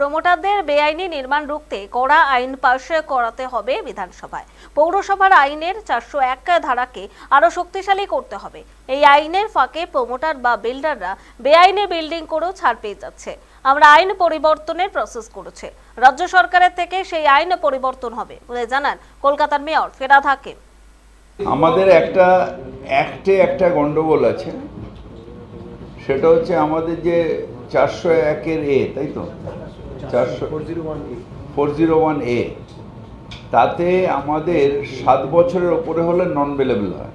প্রমোটারদের বেআইনি নির্মাণ রুখতে কড়া আইন পাশ করাতে হবে বিধানসভায়। পৌরসভার আইনের চারশো এক ধারাকে আরও শক্তিশালী করতে হবে। এই আইনের ফাঁকে প্রমোটার বা বিল্ডাররা বেআইনি বিল্ডিং করেও ছাড় পেয়ে যাচ্ছে। আমরা আইন পরিবর্তনের প্রসেস করেছে। রাজ্য সরকারের থেকে সেই আইন পরিবর্তন হবে বলে জানান কলকাতার মেয়র ফেরাদ হাকিম। আমাদের একটা অ্যাক্টে একটা গন্ডগোল আছে। সেটা হচ্ছে আমাদের যে চারশো একের এ, তাই তো? চারশো ফোর জিরো ওয়ান এ তাতে আমাদের সাত বছরের ওপরে হলে নন বেলেবল হয়।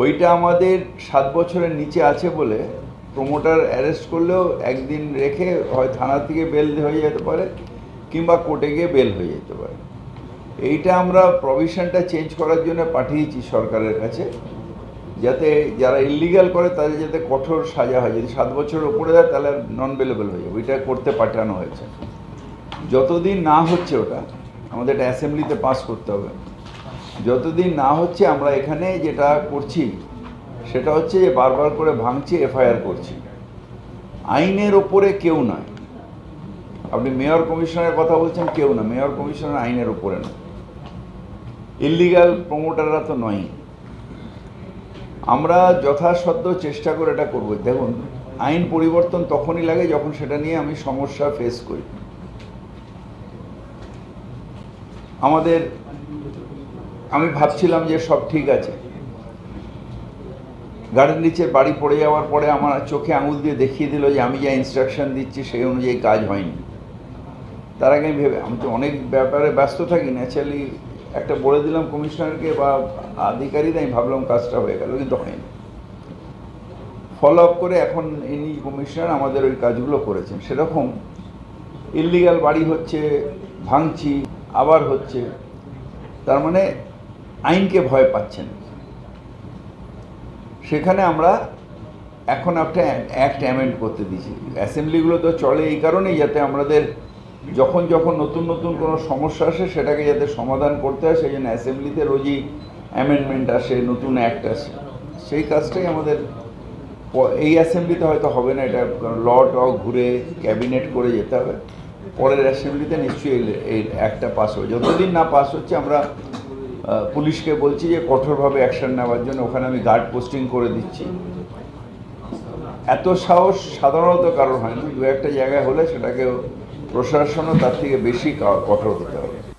ওইটা আমাদের সাত বছরের নিচে আছে বলে প্রমোটার অ্যারেস্ট করলেও একদিন রেখে হয় থানা থেকে বেল হয়ে যেতে পারে কিংবা কোর্টে গিয়ে বেল হয়ে যেতে পারে। এইটা আমরা প্রভিশনটা চেঞ্জ করার জন্য পাঠিয়েছি সরকারের কাছে। যাতে যারা ইলিগাল করে, তাদের যাতে কঠোর সাজা হয়। যদি সাত বছরের উপরে দেয়, তাহলে নন বেলেবল হয়ে যাবে। ওইটা করতে পাঠানো হয়েছে। যতদিন না হচ্ছে ওটা, আমাদের এটা অ্যাসেম্বলিতে পাস করতে হবে। যতদিন না হচ্ছে, আমরা এখানে যেটা করছি, সেটা হচ্ছে যে বারবার করে ভাঙছি, এফআইআর করছি। আইনের ওপরে কেউ নয়। আপনি মেয়র কমিশনের কথা বলছেন, কেউ না। মেয়র কমিশনার আইনের উপরে না ইলিগাল প্রমোটাররা তো নয় আমরা যথাসাধ্য চেষ্টা করে এটা করব। দেখুন, আইন পরিবর্তন তখনই লাগে যখন সেটা নিয়ে আমি সমস্যা ফেস করি। আমাদের, আমি ভাবছিলাম যে সব ঠিক আছে। গাড়ির নিচে বাড়ি পড়ে যাওয়ার পরে আমার চোখে আঙুল দিয়ে দেখিয়ে দিল যে আমি যা ইনস্ট্রাকশন দিচ্ছি সেই অনুযায়ী কাজ হয়নি। তার আগে আমি ভেবে, আমি তো অনেক ব্যাপারে ব্যস্ত থাকি ন্যাচারালি একটা বলে দিলাম কমিশনারকে বা আধিকারিক, আমি ভাবলাম কাজটা হয়ে গেল, কিন্তু হয়নি। ফলো আপ করে এখন ইনি কমিশনার আমাদের ওই কাজগুলো করেছেন। সেরকম ইলিগাল বাড়ি হচ্ছে ভাঙছি আবার হচ্ছে, তার মানে আইনকে ভয় পাচ্ছেন। সেখানে আমরা এখন একটা অ্যাক্ট অ্যামেন্ড করতে দিয়েছি। অ্যাসেম্বলিগুলো তো চলে এই কারণেই, যাতে আমাদের যখন যখন নতুন নতুন কোনো সমস্যা আসে, সেটাকে যাতে সমাধান করতে হয়, সেই জন্য অ্যাসেম্বলিতে রোজই অ্যামেন্ডমেন্ট আসে, নতুন অ্যাক্ট আসে। সেই কাজটাই আমাদের এই অ্যাসেম্বলিতে হয়তো হবে না, এটা ল ট ঘুরে ক্যাবিনেট করে যেতে হবে। পরের অ্যাসেম্বলিতে নিশ্চয়ই এই- অ্যাক্টটা পাস হবে। যতদিন না পাস হচ্ছে, আমরা পুলিশকে বলছি যে কঠোরভাবে অ্যাকশন নেওয়ার জন্য, ওখানে আমি গার্ড পোস্টিং করে দিচ্ছি। এত সাহস সাধারণত কারণ হয় না। দু একটা জায়গায় হলে সেটাকে প্রশাসনও তার থেকে বেশি কঠোর হতে হবে।